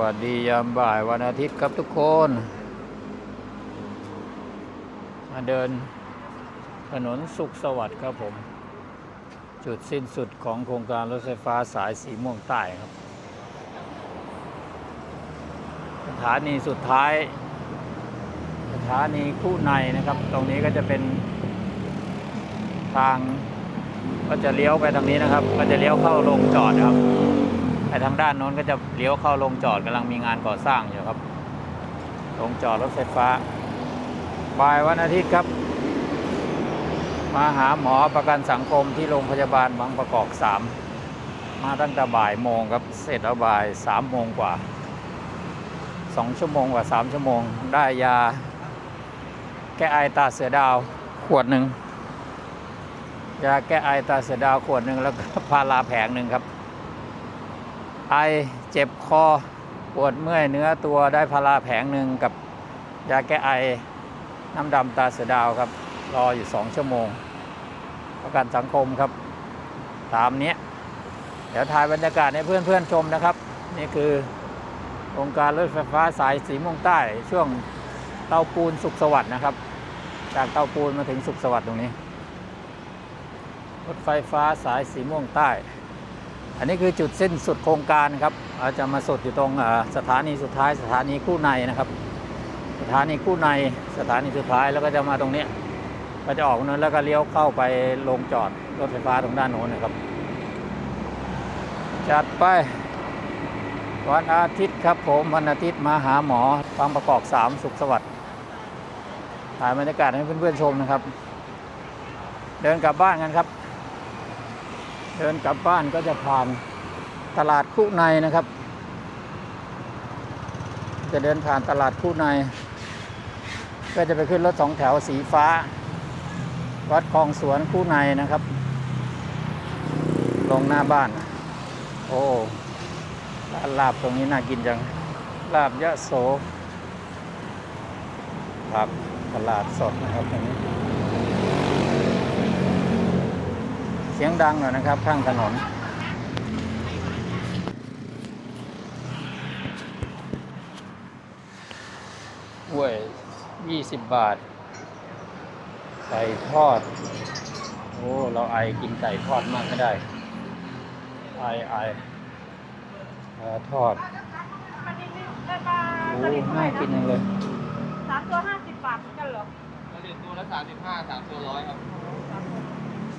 วัสดียามบ่ายวันอาทิตย์ครับทุกคน มาเดินถนนสุขสวัสดิ์ครับผม จุดสิ้นสุดของโครงการรถไฟฟ้าสายสีม่วงใต้ครับ สถานีสุดท้าย สถานีคู่ในนะครับ ตรงนี้ก็จะเป็นทางก็จะเลี้ยวไปทางนี้นะครับ ก็จะเลี้ยวเข้าโรงจอดครับ ไปทางด้านโน้นก็จะเลี้ยวเข้าโรงจอดกำลังมีงานก่อสร้างอยู่ครับโรงจอดรถไฟฟ้า บ่ายวันอาทิตย์ครับ มาหาหมอประกันสังคมที่โรงพยาบาลบางประกอบสามมาตั้งแต่บ่ายโมงครับ เสร็จแล้วบ่ายสามโมงกว่าสองชั่วโมงกว่าสามชั่วโมง ได้ยา แก้ไอตาเสือดาวขวดหนึ่งยาแก้ไอตาเสือดาวขวดหนึ่งแล้วก็พาราแผงหนึ่งครับ ไอเจ็บคอปวดเมื่อยเนื้อตัวได้พาราแผงหนึ่งกับยาแก้ไอน้ำดำตาเสือดาวครับ รออยู่สองชั่วโมง ประกันสังคมครับ ตามนี้ เดี๋ยวถ่ายบรรยากาศให้เพื่อนๆชมนะครับ นี่คือโครงการรถไฟฟ้าสายสีม่วงใต้ ช่วงเตาปูนสุขสวัสดิ์นะครับ จากเตาปูนมาถึงสุขสวัสดิ์ตรงนี้ รถไฟฟ้าสายสีม่วงใต้ อันนี้คือจุดสิ้นสุดโครงการครับเราจะมาสุดอยู่ตรงสถานีสุดท้ายสถานีคู่ในนะครับ สถานีคู่ในสถานีสุดท้ายแล้วก็จะมาตรงนี้ ก็จะออกนั้นแล้วก็เลี้ยวเข้าไปลงจอดรถไฟฟ้าตรงด้านโน้นนะครับ จัดไป วันอาทิตย์ครับผมวันอาทิตย์มาหาหมอบางประกอบสามสุขสวัสดิ์ถ่ายบรรยากาศให้เพื่อนๆชมนะครับ เดินกลับบ้านกันครับ เดินกลับบ้านก็จะผ่านตลาดคู่ในนะครับ จะเดินผ่านตลาดคู่ใน ก็จะไปขึ้นรถสองแถวสีฟ้า วัดคลองสวนคู่ในนะครับ ลงหน้าบ้าน โอ้ร้านลาบตรงนี้น่ากินจัง ลาบยะโสครับตลาดสดนะครับตรงนี้ เสียงดังหน่อยนะครับ ข้างถนน ห้วยยี่สิบบาท ไก่ทอด โอ้ เราไอกินไก่ทอดมากไม่ได้ ไอไอปลาทอดมันนิดนึงได้ปลาโอ้สลิดน่ากินจังเลยสามตัวห้าสิบบาทเหมือนกันเหรอผลิตตัวละสามสิบห้าสามตัวร้อยครับ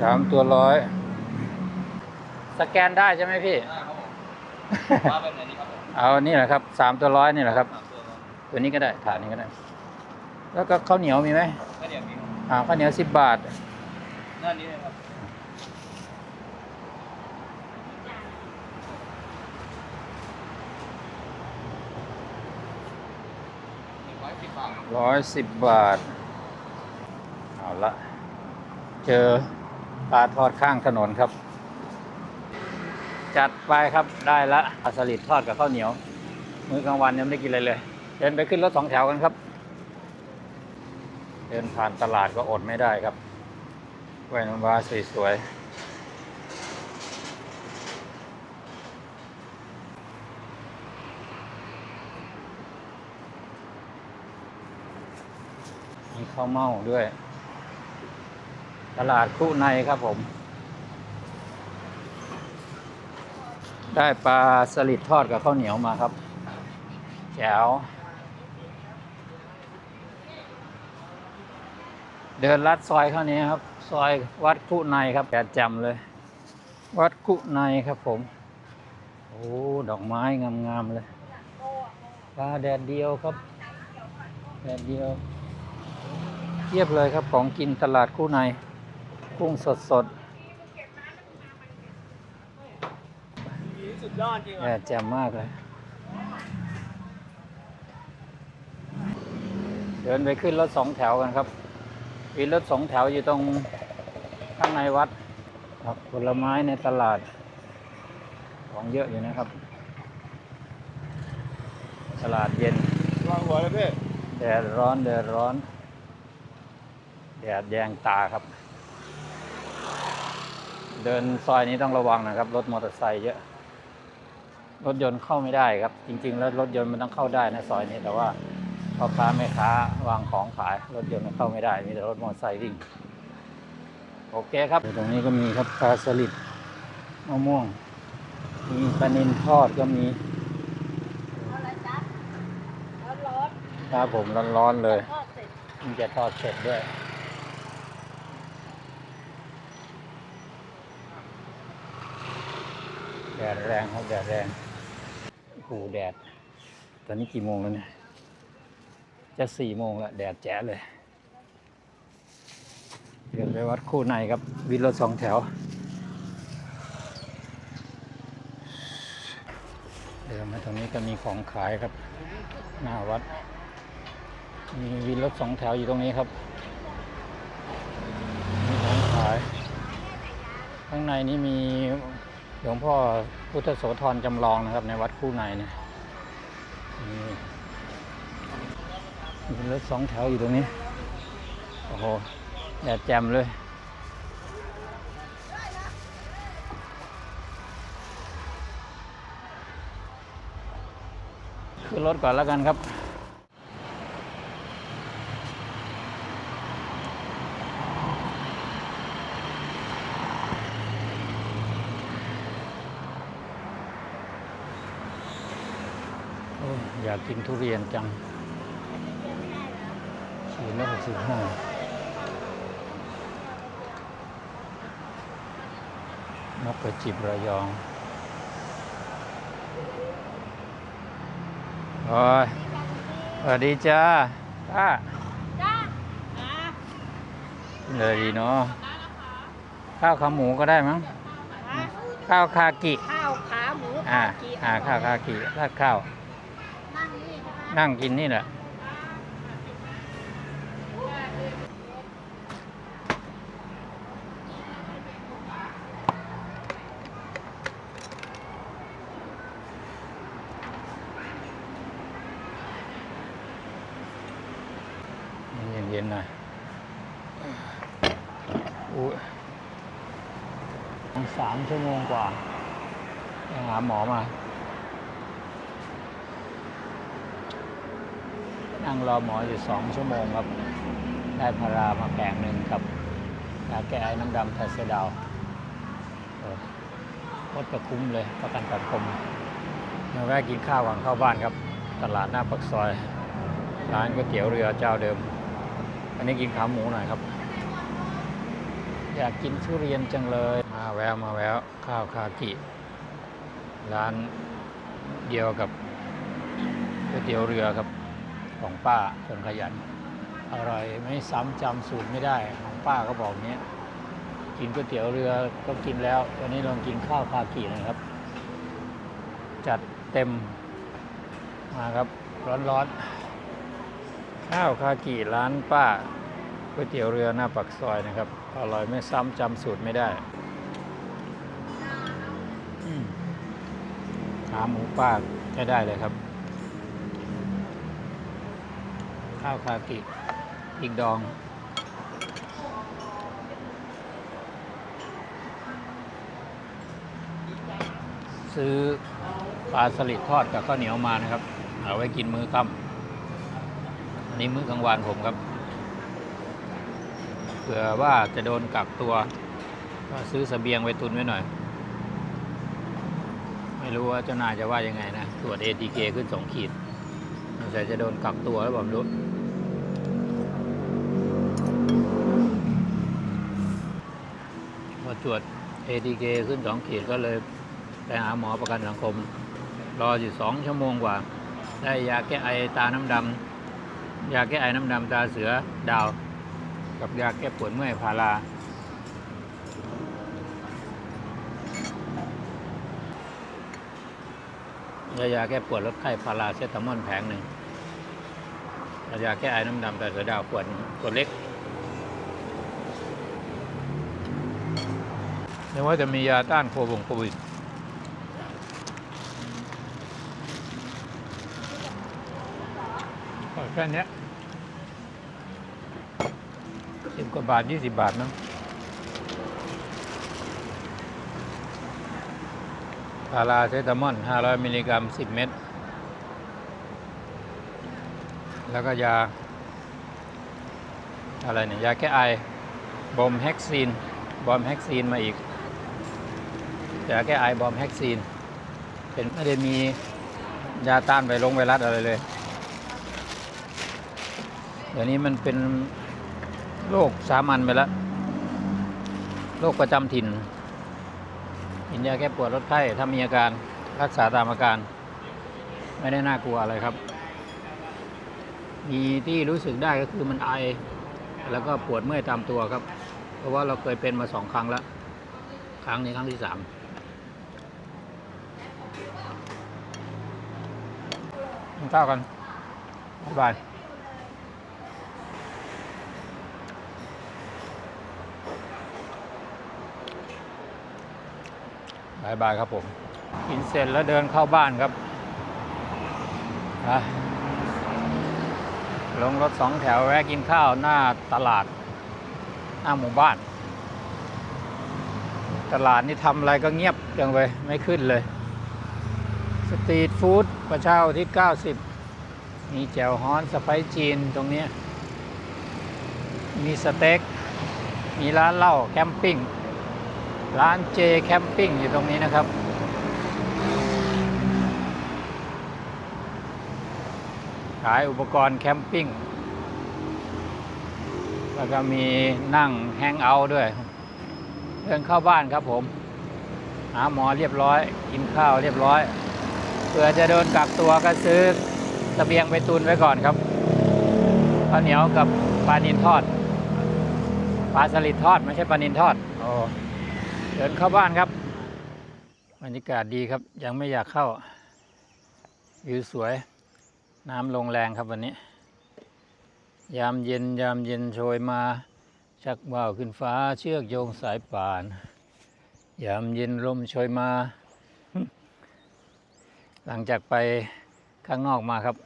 สามตัวร้อย สแกนได้ใช่ไหมพี่ ได้ครับผมว่าแบบไหนดีครับผมเอานี่แหละครับสามตัวร้อยนี่แหละครับ สามตัวร้อยตัวนี้ก็ได้ถาดนี้ก็ได้ แล้วก็ข้าวเหนียวมีไหมก็เดี๋ยวนี้อ่าข้าวเหนียวสิบบาท หน้านี้เลยครับหนึ่งร้อยสิบบาทร้อยสิบบาท เอาละ เจอ ปลาทอดข้างถนนครับ จัดไปครับได้ละปลาสลิดทอดกับข้าวเหนียว มื้อกลางวันยังไม่ได้กินอะไรเลย เดินไปขึ้นรถสองแถวกันครับ เดินผ่านตลาดก็อดไม่ได้ครับกล้วนว้าสวยๆมีข้าวเม่าด้วย ตลาดคู่ในครับผม ได้ปลาสลิดทอดกับข้าวเหนียวมาครับแจ๋วเดินลัดซอยเข้านี้ครับ ซอยวัดคุในครับแดดแจ่มเลย วัดคุในครับผม โอ้ดอกไม้งามๆเลยปลาแดดเดียวครับแดดเดียวเทียบเลยครับของกินตลาดคู่ใน กุ้งสดสดสุดยอดจริงๆแดดแจ่มมากเลย เดินไปขึ้นรถสองแถวกันครับมีรถสองแถวอยู่ตรงข้างในวัดครับผลไม้ในตลาด ของเยอะอยู่นะครับ ตลาดเย็นวางหัวเลยพี่แดดร้อนแดดร้อน แดดแยงตาครับ เดินซอยนี้ต้องระวังนะครับ รถมอเตอร์ไซค์เยอะ รถยนต์เข้าไม่ได้ครับ จริง ๆ แล้วรถยนต์มันต้องเข้าได้นะซอยนี้แต่ว่าพ่อค้าแม่ค้าวางของขาย รถยนต์มันเข้าไม่ได้ มีแต่รถมอเตอร์ไซค์วิ่ง โอเคครับ ตรงนี้ก็มีครับปลาสลิดมะม่วง มีปลานินทอดก็มีอะไรจ๊ะร้อนร้อนครับผมร้อนๆเลยทอดเสร็จมันจะทอดเสร็จด้วย แดดแรงครับแดดแรงโอ้แดด ตอนนี้กี่โมงแล้วเนี่ย จะสี่โมงแล้วแดดแจ๋เลยเดินไปวัดคู่ในครับ วินรถสองแถว เดินมาตรงนี้ก็มีของขายครับ หน้าวัด มีวินรถสองแถวอยู่ตรงนี้ครับ มีของขาย ข้างในนี้มี หลวงพ่อพุทธโสธรจำลองนะครับ ในวัดคู่ในเนี่ยมีรถสองแถวอยู่ตรงนี้ โอ้โห แดดแจ่มเลยขึ้นรถก่อนแล้วกันครับ โอ้ยอยากกินทุเรียนจังขีดละหกสิบห้านกกระจิบระยองโอ้ยสวัสดีจ้าป้าจ้าอ่าเลยดีเนาะ ข้าวขาหมูก็ได้มั้งอะข้าวคากิ ข้าวขาหมูอ่ากีอ่า ข้าวคากิราดข้าวนั่ง นั่งกินนี่แหละ เย็นๆหน่อยอุ้ยสามชั่วโมงกว่าไปหาหมอมา นั่งรอหมออยู่สองชั่วโมงครับ ได้พารามาแผงหนึ่งกับยาแก้ไอน้ำดำไทเซดาวโคตรจะคุ้มเลยประกันสังคมมาแวะกินข้าวก่อนเข้าบ้านครับ ตลาดหน้าปักซอย ร้านก๋วยเตี๋ยวเรือเจ้าเดิม อันนี้กินขาหมูหน่อยครับ อยากกินทุเรียนจังเลย มาแววมาแววข้าวคากิ ร้านเดียวกับก๋วยเตี๋ยวเรือครับ ของป้าคนขยัน อร่อยไม่ซ้ำจำสูตรไม่ได้ของป้าก็บอกเนี้ยกินก๋วยเตี๋ยวเรือก็กินแล้ววันนี้ลองกินข้าวคากิหน่อยครับ จัดเต็มมาครับ ร้อนๆข้าวคากิร้านป้าก๋วยเตี๋ยวเรือหน้าปักซอยนะครับ อร่อยไม่ซ้ำจำสูตรไม่ได้ขาหมูป้าใช้ได้เลยครับ ข้าวคากิอีกดอง ซื้อปลาสลิดทอดกับข้าวเหนียวมานะครับ เอาไว้กินมื้อค่ำอันนี้มื้อกลางวันผมครับเผื่อว่าจะโดนกักตัว ก็ซื้อสเสบียงไว้ตุนไว้หน่อย ไม่รู้ว่าเจ้านายจะว่ายังไงนะตรวจ ATK ขึ้นสองขีดสงสัยจะโดนกักตัวแล้วผมรู้ พอตรวจ ATK ขึ้นสองขีดก็เลยไปหาหมอประกันสังคม รออยู่สองชั่วโมงกว่า ได้ยาแก้ไอตาน้ำดำยาแก้ไอน้ำดำตาเสือดาว กับยาแก้ปวดเมื่อยพาราแล้วยาแก้ปวดลดไข้พาราเซตามอลแผงหนึ่งแล้วยาแก้ไอน้ำดำตาเสือดาวขวดขวดเล็ก ยังว่าจะมียาต้านโควงโควิดแค่นี้สิบกว่าบาทยี่สิบบาทเนอะพาราเซตามอล500มิลลิกรัม10เม็ด แล้วก็ยา อะไรเนี่ย ยาแก้ไอบอมแฮกซีน บอมแฮกซีนมาอีก ยาแก้ไอบอมแฮกซีน เป็นไม่ได้มียาต้านไวรัสไวรัสอะไรเลย เดี๋ยวนี้มันเป็นโรคสามัญไปแล้วโรคประจำถิ่นกินยาแก้ปวดลดไข้ถ้ามีอาการรักษาตามอาการ ไม่ได้น่ากลัวอะไรครับ มีที่รู้สึกได้ก็คือมันไอ แล้วก็ปวดเมื่อยตามตัวครับ เพราะว่าเราเคยเป็นมาสองครั้งแล้ว ครั้งนี้ครั้งที่สาม นข้าวกันบ๊ายบายบายบายครับผม กินเสร็จแล้วเดินเข้าบ้านครับ ลงรถสองแถวแวะกินข้าวหน้าตลาด หน้าหมู่บ้าน ตลาดนี่ทำอะไรก็เงียบจังเลยไม่ขึ้นเลย สตรีทฟู้ดประเช่าที่ 90 มีแจ่วฮ้อนสไปซ์จีนตรงนี้ มีสเต็ก มีร้านเหล้าแคมปิ้ง ร้านเจแคมปิ้งอยู่ตรงนี้นะครับ ขายอุปกรณ์แคมปิ้ง แล้วก็มีนั่งแฮงเอาท์ด้วย เดินเข้าบ้านครับผม หาหมอเรียบร้อย กินข้าวเรียบร้อย เผื่อจะโดนกักตัวก็ซื้อตะเบียงไปตุนไว้ก่อนครับข้าวเหนียวกับปลานินทอดปลาสลิดทอดไม่ใช่ปลานินทอดโอ้เดินเข้าบ้านครับบรรยากาศดีครับ ยังไม่อยากเข้าวิวสวย น้ำลงแรงครับวันนี้ ยามเย็นยามเย็นโชยมา ชักว่าวขึ้นฟ้าเชือกโยงสายป่าน ยามเย็นลมโชยมา หลังจากไปข้างนอกมาครับ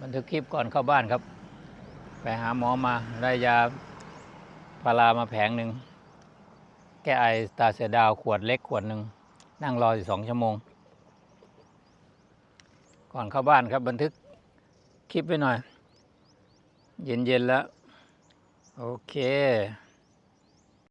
บันทึกคลิปก่อนเข้าบ้านครับ ไปหาหมอมาได้ยาพารามาแผงหนึ่ง แก้ไอตาเสือดาวขวดเล็กขวดหนึ่ง นั่งรออยู่สองชั่วโมง ก่อนเข้าบ้านครับบันทึกคลิปไว้หน่อย เย็นๆแล้ว โอเค